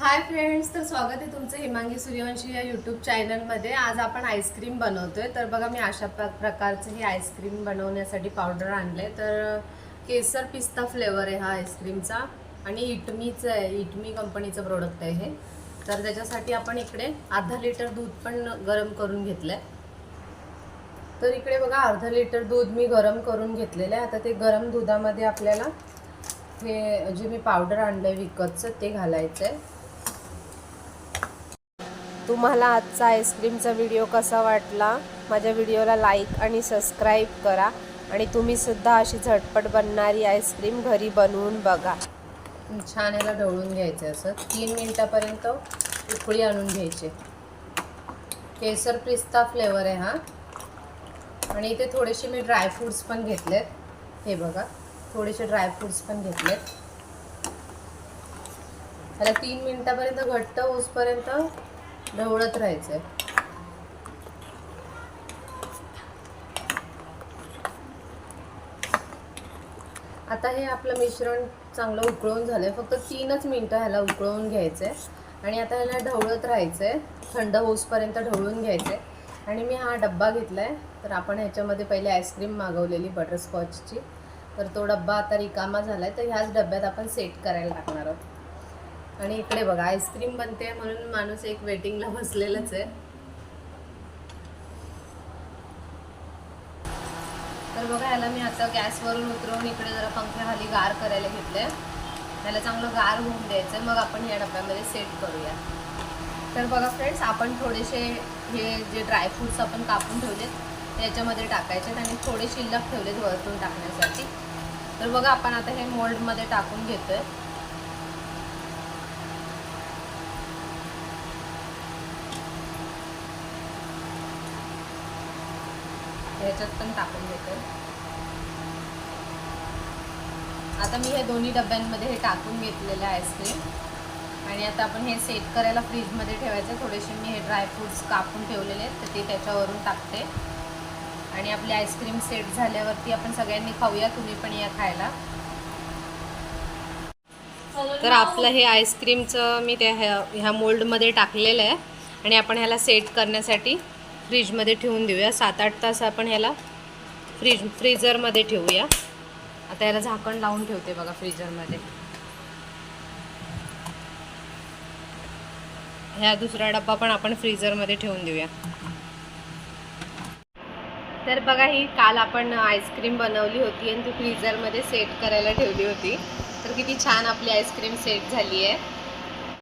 Hi friends तर स्वागत आहे तुमचं हिमांगी सूर्यवंशी या यूट्यूब चॅनलमध्ये आज आपण आईस्क्रीम बनवतोय. तर बघा मी अशा प्रकारचं हे आईस्क्रीम बनवण्यासाठी पावडर आणले तर केसर पिस्ता फ्लेवर आहे हा आईस्क्रीमचा आणि इटमीचं आहे इटमी कंपनीचं प्रोडक्ट आहे हे. तर त्याच्यासाठी आपण इकडे अर्धा लिटर दूध पण गरम करून घेतलंय. तर इकडे बघा अर्धा लिटर दूध मी गरम करून घेतलेलं आहे. आता ते गरम दुधामध्ये आपल्याला हे जे मी पावडर आणलं आहे विकतचं ते घालायचं आहे तुम्हाला आजचा आईस्क्रीमचा व्हिडिओ कसा वाटला? माझ्या व्हिडिओला लाईक आणि सबस्क्राईब करा. आणि तुम्हीसुद्धा अशी झटपट बनणारी आईस्क्रीम घरी बनवून बघा. छान याला ढवळून घ्यायचं असं. तीन मिनटापर्यंत उकळी आणून घ्यायची. केसर पिस्ता फ्लेवर आहे हा. आणि इथे थोडेसे मी ड्रायफ्रूट्स पण घेतलेत. हे बघा थोडेसे ड्रायफ्रूट्स पण घेतलेत. त्याला तीन मिनटापर्यंत घट्ट होसपर्यंत ढवळत राहायचं आता हे आपलं मिश्रण चांगलं उकळून झालंय. फक्त तीनच मिनटं ह्याला उकळवून घ्यायचं आहे आणि आता ह्याला ढवळत राहायचं आहे थंड होसपर्यंत ढवळून घ्यायचं आहे आणि मी हा डब्बा घेतला आहे तर आपण ह्याच्यामध्ये पहिले आईस्क्रीम मागवलेली बटरस्कॉचची. तर तो डब्बा आता रिकामा झाला आहे तर ह्याच डब्यात आपण सेट करायला टाकणार आहोत. आणि इकडे बघा आईस्क्रीम बनते म्हणून माणूस एक वेटिंगला बसलेलंच आहे. तर बघा ह्याला मी आता गॅसवरून उतरवून इकडे जरा पंख्याखाली गार करायला घेतलंय. त्याला चांगलं गार होऊन द्यायचं मग आपण या डब्यामध्ये सेट करूया. तर बघा फ्रेंड्स आपण थोडेसे हे जे ड्रायफ्रूट्स आपण कापून ठेवलेत याच्यामध्ये टाकायचे आणि थोडे शिल्लक ठेवलेत वरतून टाकण्यासाठी. तर बघा आपण आता हे मोल्डमध्ये टाकून घेतोय. ह्याच्यात पण टाकून घेतो आता मी हे दोन्ही डब्यांमध्ये हे टाकून घेतलेलं आहे आईस्क्रीम आणि आता आपण हे सेट करायला फ्रीजमध्ये ठेवायचं. थोडेसे मी हे ड्रायफ्रूट्स कापून ठेवलेले आहेत तर ते त्याच्यावरून टाकते. आणि आपली आईस्क्रीम सेट झाल्यावरती आपण सगळ्यांनी खाऊया तुम्ही पण या खायला. तर आपलं हे आईस्क्रीमचं मी त्या ह्या ह्या मोल्डमध्ये टाकलेलं आहे. आणि आपण ह्याला सेट करण्यासाठी फ्रीजमध्ये ठेवून देऊया. सात आठ तास आपण ह्याला फ्रीज फ्रीजरमध्ये ठेवूया. आता याला झाकण लावून ठेवते बघा फ्रीजरमध्ये. ह्या दुसरा डब्बा पण आपण फ्रीजरमध्ये ठेवून देऊया. तर बघा ही काल आपण आईस्क्रीम बनवली होती आणि ती फ्रीजरमध्ये सेट करायला ठेवली होती. तर किती छान आपली आईस्क्रीम सेट झाली आहे.